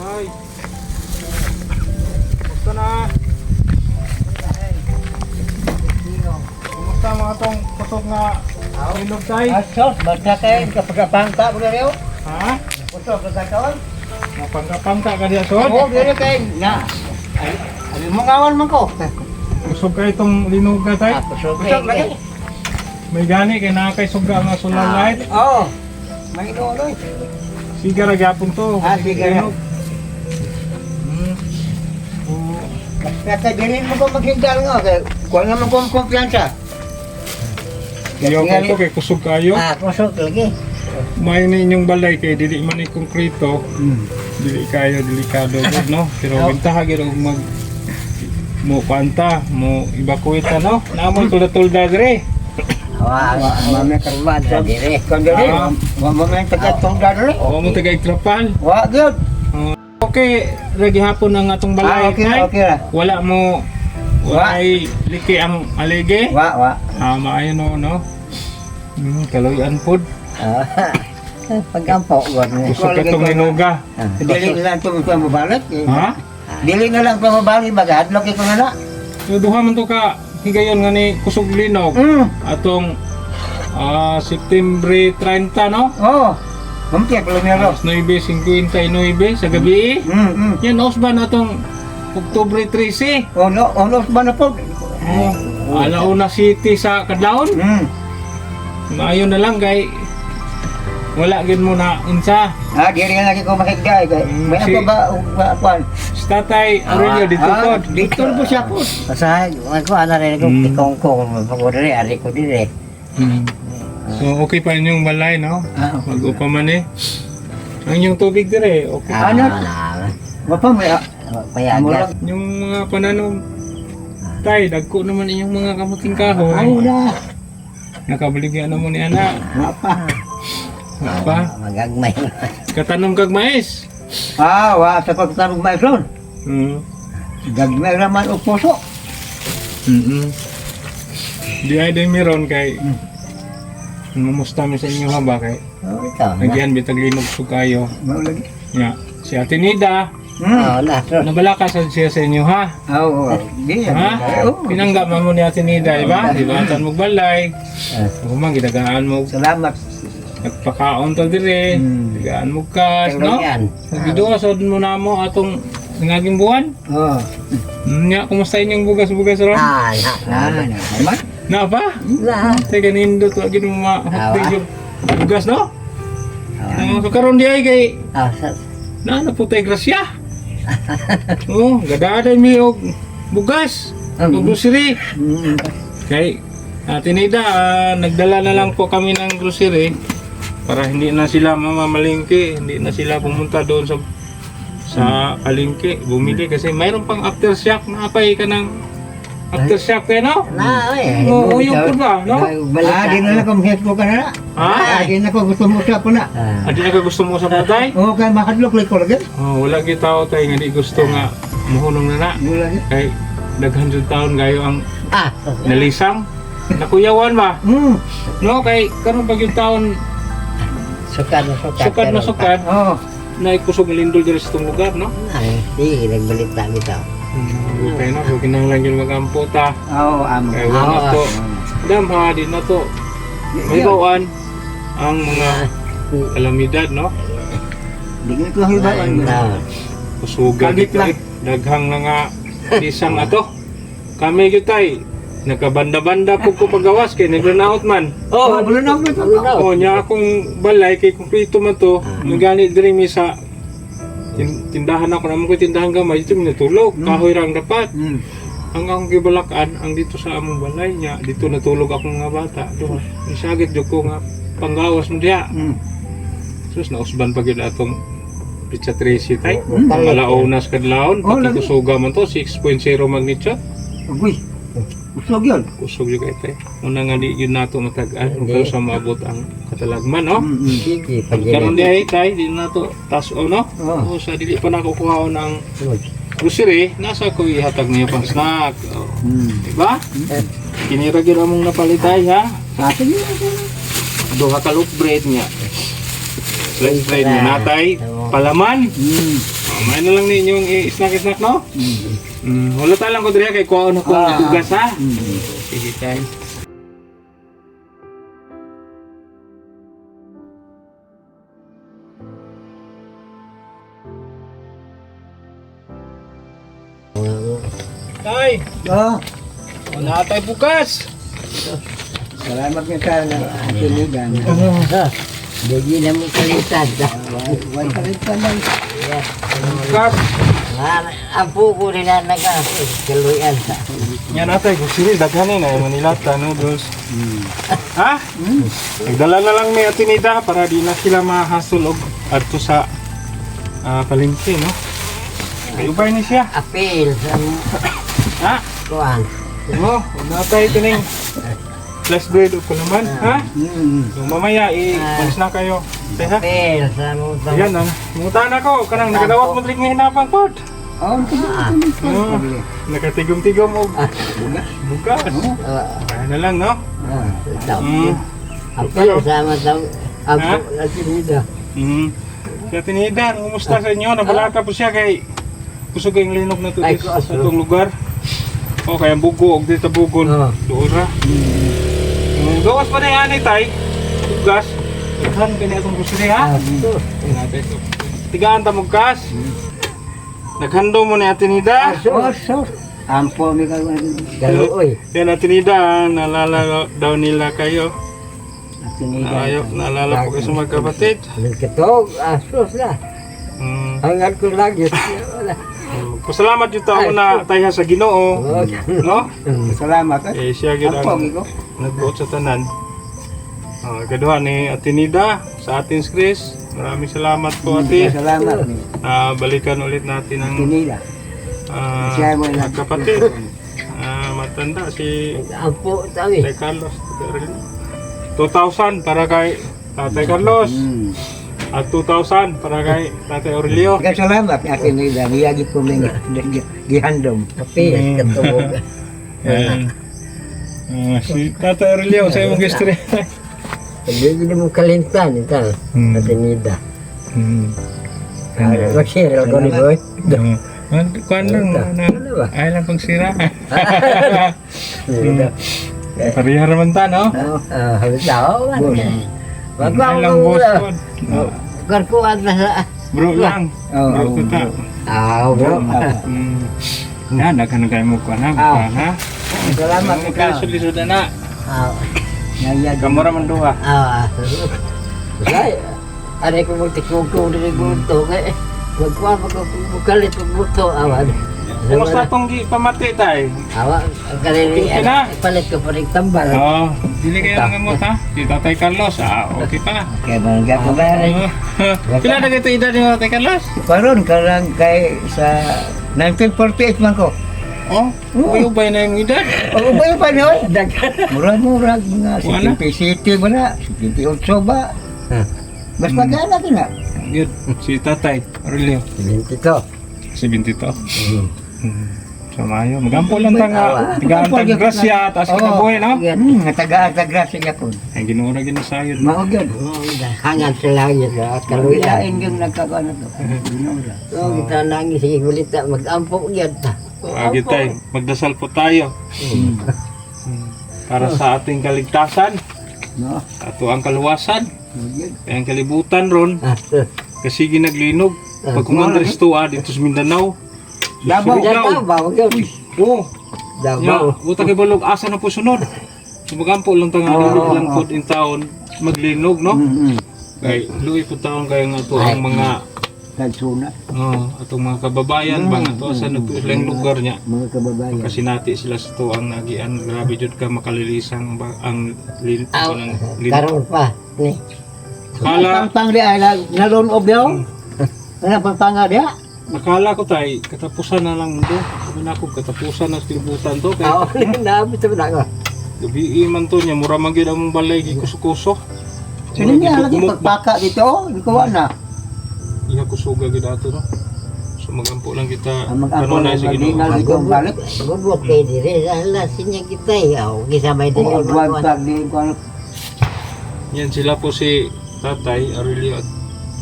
Ay. Kumusta na? Kumusta mga tong kusog nga ilog tay? Asos, basta kayo kapagapangka mo na rin. Ha? Puto, pagkakaon. Napangkapangka ka diya sod? Oo, gano'n kayo. Na. Ay, mo kawan man ko. Kusog ka itong linog na tay? Puso, Pusok lagi. May gani kay nakakay suga nga solar light. Oo. May inonoy. Siga ra gyapon to. Ah, siga Bilhin mo ko maghindal nga. Kaya kuha naman ko ang kumpiyansa. Ayaw ko to kay kusog kayo. Ah, pusok lagi. May na inyong balay kay dili man ni konkreto. Hmm. dili kayo delikado gud no pero bintaha gyud mag mo panta mo evacuate no namon tulda-tulda dire Wa, mami karban sa dire. Kung dire, Ah. wa mo may tagatong dadre. o mo taga itrapan Wa, gyud. Okay ragi hapon ang atong balay Ah, okay kay okay wala mo wala ay liki ang alege Wa, wa. ah maayo no no hmm, kaloyan pod Ah. Pagkampo, wa. kusog katong linuga Dili na lang ito mo mabalik. eh. ha Dili na lang ito mabalik. Baga, hadlok ito na na. so duha man to ka higayon nga ni kusog linog Hmm. atong ah September 30 no Oo. Mampiyak lang niya ro. Alas 9.59 sa gabi. Hmm, hmm. Yan, os ba na itong Oktubre 13? Ono, ono ba na po? Oh, Alauna City sa Kadlaon. Hmm. Maayo na lang kay wala gid mo na unsa. Ah, dili nga lagi ko makigay. Hmm, May si- ako ba, kuan? Si Tatay Aurelio dito Ah, po. Dito po siya po. Basta ako ana rin ko Mm. tikong ko pagod ari ko dire. Hmm. So okay pa inyong balay no? Ah, Mag-upa man eh. Ang inyong tubig dire, okay. Ah, Ano? Wapa may ah, Payagan. murag. Yung mga pananom Tay, dagko naman inyong mga kamuting kahoy. Ay na. Nakabaligyan naman ni ana. Wapa. Pa, Magagmay. katanom kag mais. Ah, wa sa pagtarong may son. Hmm. Gagmay raman o puso. Mm Di ay din meron kay Ngumusta mi sa inyo ha ba kay Oh, ikaw. na. Nagyan bitag linog su kayo. Mao lagi. Ya, si Ate Nida, Hmm. Oh, na. so, nabala ka sa siya sa inyo ha. Ah, oo. Di Ha? Oo. Pinangga man mo ni Ate Nida, di ba? Di ba? Tan mo balay. Ah. Kumang gidagaan mo Salamat. nagpakaon to dire. Hmm. Digaan mo kas, no? Nagduwa mo na mo atong ngaging buwan. Oh. Nya, kumusta inyong bugas-bugas ron? Ah, na. Ah, Na. Naman. Na pa? Na. Teka nindo to agin mo yung bugas, no? Uh, so karon di ay kay Ah, sa. na na putay grasya. oh, gadaday mi og bugas. Um. Og grocery. Hmm. Kay Ate Nida, ah, nagdala na lang po kami ng grocery para hindi na sila mamamalingki, hindi na sila pumunta doon sa sa palengke, bumili kasi mayroon pang aftershock na apay ka ng aftershock kayo, no? Na, eh. Oo, yung po ba, no? Ah, di na lang ko mahit ko ka na. Ah, Ha? di na ko gusto mo siya po na. Ah. Adi na ka gusto mo sa patay? Oo, kaya makadlok lang ko lagi. Oh, wala kita tao tayo nga di gusto nga muhunong na na. Wala lagi. Kay daghan jud taon gayo ang Ah. nalisang. Nakuyawan ba? Hmm. No, kay karon pag yung taon Sukad na sukad. sukad na sukad, Oo. na ikusog ng lindol diri sa itong lugar, no? Ay, di, nagbalita bitaw. Okay na, so kinahanglan yun mag-amputa. Oo, amo. Kay wala Ah. to. Dam ha, di na to. May bawaan ang mga kalamidad, no? Di ko ko hibawan mo. Na. Kusugan Kagit lang. Daghang na nga isang ato. Kami gyud tay nagkabanda-banda po ko pagawas kay nagranaot man. Oo, wala na ako ito. Oh, nya akong balay kay kumpleto man to. Nagani diri mi sa tin- tindahan ako naman ko tindahan gamay ito natulog. Kahoy rang dapat. Hmm. Ang akong gibalakan ang dito sa among balay nya dito natulog akong nga bata. Duha. Isagit jud ko nga panggawas mo diha. Hmm. Sus nausban pa gyud atong Pizza Tracy tay. Hmm. Malaunas kadlawon, Oh, pati kusuga man to 6.0 magnitude. Uy. Usog yun. Kusog yung kay tay. Una nga di yun nato matagaan kung sa maabot ang katalagman, no? Sige, Karon di pagyan. ay tay, di na to tas o no? Oo. O sa dili pa nakukuha ng grocery, nasa ko ihatag niyo pang snack. O, Hmm. diba? Kinira gyud among napalitay ha. Ah, sige. Duha ka loaf bread niya. Loaf bread ni natay, palaman. Hmm. Kumain na lang ninyo yung i-snack-snack, no? Mm. Wala tayo lang ko diri kay kuha na ko Ah. ugas, ha? Mm. Sige, tayo. Tay, Oh, wala tayo bukas. salamat nga sa tinigan. Hindi na mo kalitan. Wala ka rin pa lang. Bukas. Ang puko nila nagkaluyan. Yan natay, kung sili, daghanin na Manila noodles. Ha? Nagdala na lang may atinida para di na sila mahasol og adto sa ah, palengke, no? Kay ubay ni siya. Apil Ha? kuwan. Oh, natay tining flash bread ko naman, ha? Mm. So, mamaya i-palis na kayo. Tay, ha? Apil sa mo. Yan, ah. Mungutan ako. Kanang nagadawat mo dili nga hinapang pod. Oh, Ah. Oh, nakatigom-tigom og bukas. Kaya na lang, no? Mm. Apil sama daw. Ha? Apo na sinida. Mm. Kaya tinidan, kumusta sa inyo? Nabalaka po siya kay kusog yung linog na to sa itong lugar. O kaya bugo, og dito bugon. Oo. Doora. Mm. Gawas pa na yung anay tay. Tugas. Ikahan ka niya itong kusiri ha? Tigaan ta mong kas. Naghando mo ni Atinida. Oh, so. Ampo mi ka Galuoy. Yan Atinida, naalala daw nila kayo. tinigan. Ayaw, naalala po kayo sa magkapatid. Nagkatog. Asos na. Mm. Hanggang ko lagi. Wala. Pasalamat yung tao na tayo sa Ginoo. No? Salamat. Eh eh. siya gyud ang nagbuot sa tanan. Ah, kaduha ni Atinida sa atin Chris. Maraming salamat po ate. Salamat. Ah, balikan ulit natin ang Tinila. ah, Siya mo na magkapatid. Ah, matanda si Ampo tawi. Tatay Carlos. 2,000 para kay Tatay Carlos. Mm. At 2,000 para kay Tatay Aurelio. Kaya salamat ni Tinila. Niyagi ko mi gihandom. Ayan. Ah, si Tatay Aurelio sa imong history. Hindi mo kalintan. Ito. Hmm. Atinida. Hmm. Mag-share ako ni Boy. Oo. Kuan lang na, Ano ay lang pang sira. Atinida. Parihar man ta, no? Ah, halos tao man. Wag ko Ay lang boss ko. Karkuan na sa... Bro lang. Oo, Bro ko ta. Ah, bro. Yan, naghan kayo mo kuan ha. Ah. ha? Salamat Mo ni kayo ka. sulisod na. Ah, Niyagi. Kamura man duha. ah. Say, ano ko magtikog ko din ko to kay wag ko ako bukalit ko buto awan. Kumusta tong gi pamati tay? Awa, kanini Okay na. palit ko pa rin tambal. Oo. Dili kayo nga mo ta. Si Tatay Carlos, ah, okay pa. Kaya bangga ko ba? Pila na gito edad ni Tatay Carlos? Karon karang kay sa 1948 man ko. Oh, uy ubay na yung edad. O ba pa niyo? Murag-murag nga Wala. si City ba na? 78 ba? Mas magana ka na. Good. Si Tatay Aurelio. Dito. Si Bintito. Hmm. Sa Mayo. Magampo lang ta nga. Tigaan tag grasya. Taas Oo. kinabuhi, no? Hmm, taga-taga siya po. Ay, ginura ginasayod. Mao gyud. Hangan sila yun sa kaluyan. Kaluyain yung nagkakaano to. Ginura. So, kita nangis sige balita mag-ampok yan ta. Agi tay. Magdasal po tayo. Hmm. Para sa ating kaligtasan. No? Ato ang kaluwasan. Gyud. Kaya ang kalibutan ron. Ah, Kasi ginaglinog. Pag kumandres to ah, dito sa Mindanao. Bawa yun. Oo. Davao. Ya, buta kay balog asa na po sunod. Sumagampo lang tanga Oo, oo, lang oo. po in taon maglinog no. Mm-hmm. Kay luwi po taon kay nga to ang mga Kagsuna. oh, atong mga kababayan Mm. nga to sa nagpulang lugar niya. Mga kababayan. Kasi nati sila sa to ang nagian grabe jud ka makalilisang ang lin Aw, ng lin. karon pa. Ni. Kala Pang di ay naroon of yaw. Ano pang panga dia? Nakala ko tay katapusan na lang do. Sabi na ako katapusan na sa kalibutan to kay Ah, naabot sa ako. gabi man to niya mura man gyud ang balay gikuso-kuso. Sino niya lagi pagpaka dito? Di ko na. Iya ko suga gid ato no. So magampo lang kita Ang mag-ampo kanunay lang sa Ginoo. Lagi kong balik. Gubot kay dire ala sinya kita yaw. Gisabay din Oo, pag di ko ano. Yan sila po si Tatay Aurelio at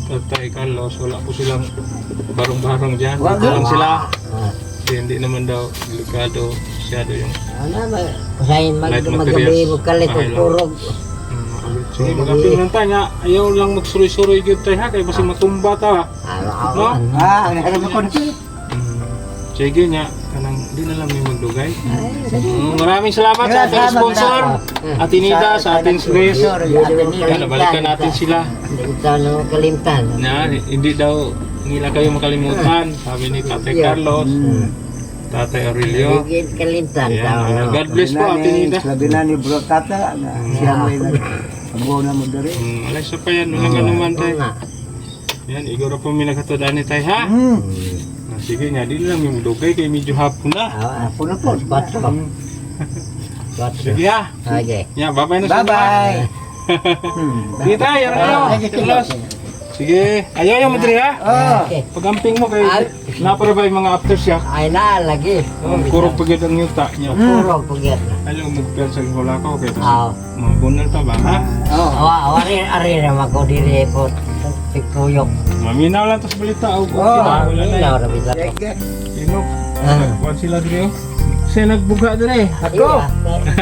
Tatay Carlos, wala po silang barong-barong dyan. Wag- Dito lang sila. Ah, Kasi hindi naman daw delikado. Masyado yung Ano ba? Kusahin mag Light magabi materials. mo kalit Bahay lang. purog. mm. So, magaping lang tayo nga. Ayaw lang magsuroy-suroy yun tayo ha. Kaya basta matumba ta. Araw-araw. Ah, ang nito. Mm. Sige nga. Kanang di na lang may magdugay. Ay, Mm, maraming salamat sa ating sponsor. salamat. Atinida sa ating Grace. Yan, Yan, nabalikan natin sila. Hindi tayo na hindi daw nila kayo makalimutan. Sabi ni Tatay Carlos, Tatay Aurelio. Hindi kalimtan. Ah, no? God bless po, Atinida. Sabi na ni Bro Tata, na siya mo yung nag na mo diri. Mm, alay sa pa yan, walang anuman tayo. Yan, igoro po may nagkatudaan ni tayo ha. Hmm. Ah, sige nga, di na lang yung dugay kay medyo hapon na. Ah, Ako na po. Kwatro. Kwatro. Sige ha. Okay. Yan, bye-bye na sa Bye-bye. Sige tayo, ano kayo? Carlos. Sige, ayaw yung madri ha. Oh. Okay. Pagamping mo kay yung mga aftershock? Ay na, lagi. Oh, kurog pagod ang yuta niya. Puro pagyan na. Ayaw mo sa wala ko kay Ah. mga bunal pa ba ha? Oh. Awa, awa rin, ari naman ko diri po. Tikuyok. Maminaw lang tas balita o kung Oh, sila wala na. Ilaw na bisa ko. Sige. Sino? Ah. Kuwan sila diri oh. Siya nagbuga diri. Ako.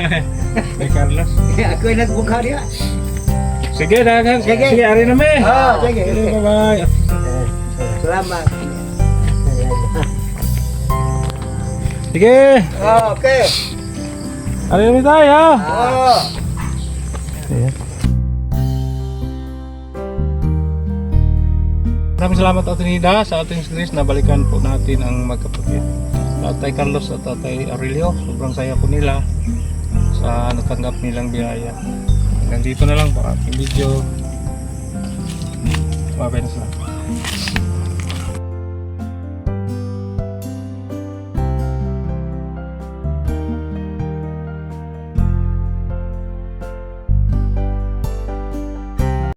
Kay Carlos. Ako yung nagbuka niya. Sige, dagan. Sige. Sige, ari na me. Oh, sige. Sige, bye-bye. Salamat. Sige. Oh, okay. Ari na me tayo ha. Oh. Maraming salamat Atinida sa ating series na balikan po natin ang magkapatid. Tatay Carlos at Tatay Aurelio, sobrang saya po nila sa natanggap nilang biyaya. Hanggang dito na lang po ating video. Bye-bye na sila.